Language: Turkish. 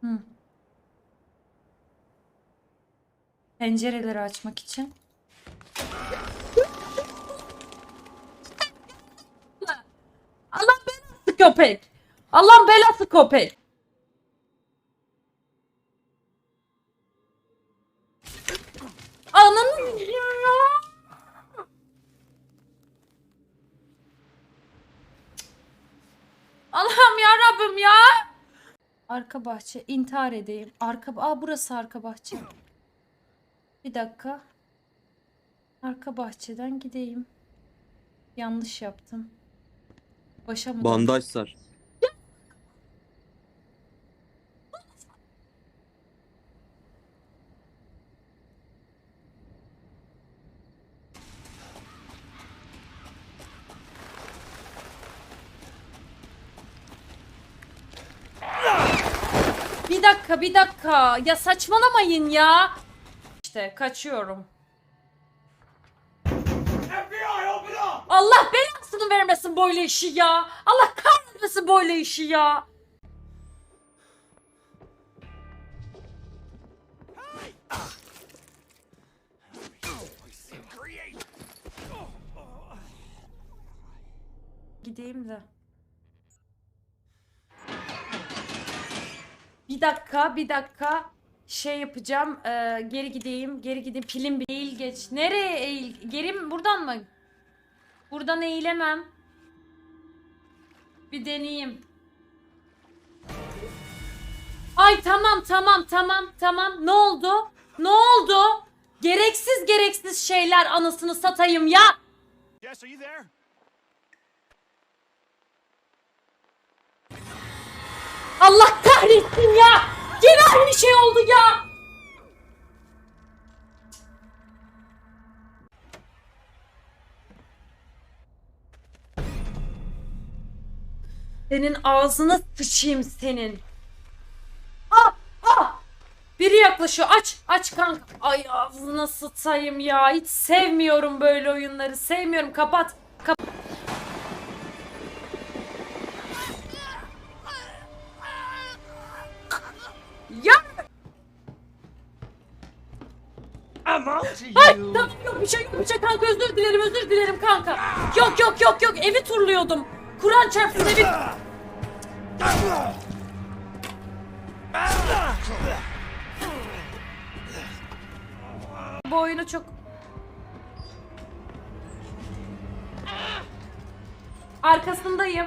Hı. Pencereleri açmak için. Allah belası köpek. Allah belası köpek. Ananı ya. Allah'ım ya Rabbim ya. Arka bahçe intihar edeyim. Arka Aa burası arka bahçe. Bir dakika. Arka bahçeden gideyim. Yanlış yaptım. Başa mı? Bandaj sar. Bir dakika, bir dakika. Ya saçmalamayın ya. İşte kaçıyorum. Allah belasını vermesin böyle işi ya. Allah kahretmesin böyle işi ya. Gideyim de. Bir dakika, bir dakika. Şey yapacağım. e, geri gideyim, geri gideyim. Pilim eğil geç. Nereye eğil? Geri mi? Buradan mı? Buradan eğilemem. Bir deneyeyim. Ay tamam tamam tamam tamam. Ne oldu? Ne oldu? Gereksiz gereksiz şeyler anasını satayım ya. Yes, are you there? Allah kahretsin ya. Yine aynı şey oldu ya. Senin ağzına sıçayım senin. Ah ah. Biri yaklaşıyor. Aç aç kanka. Ay ağzına sıçayım ya. Hiç sevmiyorum böyle oyunları. Sevmiyorum. Kapat. Kapat. Ay tamam yok bir şey yok bir şey kanka özür dilerim özür dilerim kanka. Yok yok yok yok evi turluyordum. Kur'an çarpsın evi. Bu oyunu çok... Arkasındayım.